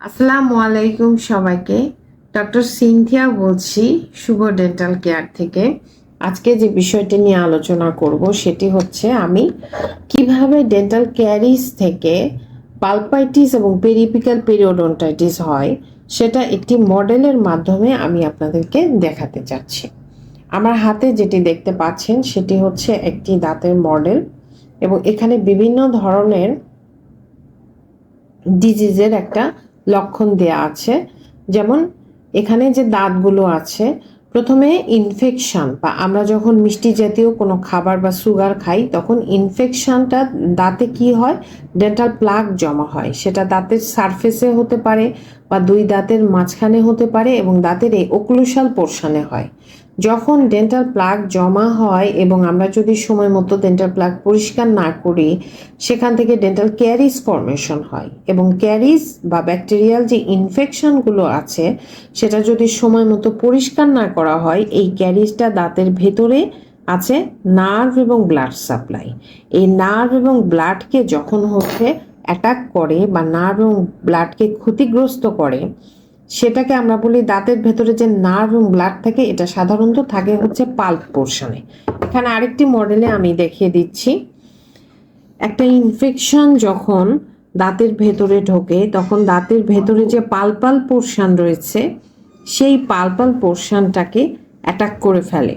আসসালামু আলাইকুম সবাইকে। ডক্টর সিনথিয়া বলছি শুভ ডেন্টাল কেয়ার থেকে। আজকে যে বিষয়টি নিয়ে আলোচনা করব সেটি হচ্ছে আমি কীভাবে ডেন্টাল ক্যারিজ থেকে পালপাইটিস এবং পেরিপিক্যাল পেরিওডন্টাইটিস হয় সেটা একটি মডেলের মাধ্যমে আমি আপনাদেরকে দেখাতে চাচ্ছি। আমার হাতে যেটি দেখতে পাচ্ছেন সেটি হচ্ছে একটি দাঁতের মডেল এবং এখানে বিভিন্ন ধরনের ডিজিজের একটা লক্ষণ দেয়া আছে। যেমন, এখানে যে দাঁতগুলো আছে, প্রথমে ইনফেকশন বা আমরা যখন মিষ্টি জাতীয় কোনো খাবার বা সুগার খাই, তখন ইনফেকশনটা দাঁতে কি হয়? ডেন্টাল প্লাগ জমা হয়। সেটা দাঁতের সারফেসে হতে পারে বা দুই দাঁতের মাঝখানে হতে পারে এবং দাঁতের এই ওক্লুশাল পোর্শনে হয়। যখন ডেন্টাল প্লাগ জমা হয় এবং আমরা যদি সময় মতো ডেন্টাল প্লাগ পরিষ্কার না করি, সেখান থেকে ডেন্টাল ক্যারিজ ফর্মেশন হয় এবং ক্যারিজ বা ব্যাকটেরিয়াল যে ইনফেকশনগুলো আছে, সেটা যদি সময় মতো পরিষ্কার না করা হয়, এই ক্যারিজটা দাঁতের ভেতরে আছে নার্ভ এবং ব্লাড সাপ্লাই এই নার্ভ এবং ব্লাডকে যখন হচ্ছে অ্যাটাক করে বা নার্ভ এবং ব্লাডকে ক্ষতিগ্রস্ত করে সেটাকে আমরা বলি দাঁতের ভেতরে যে নার্ভ এবং ব্লাড থাকে, এটা সাধারণত থাকে হচ্ছে পাল্প পোর্শনে এখানে আরেকটি মডেলে আমি দেখিয়ে দিচ্ছি। একটা ইনফেকশন যখন দাঁতের ভেতরে ঢোকে, তখন দাঁতের ভেতরে যে পালপাল পোর্শন রয়েছে, সেই পালপাল পোর্শনটাকে অ্যাটাক করে ফেলে।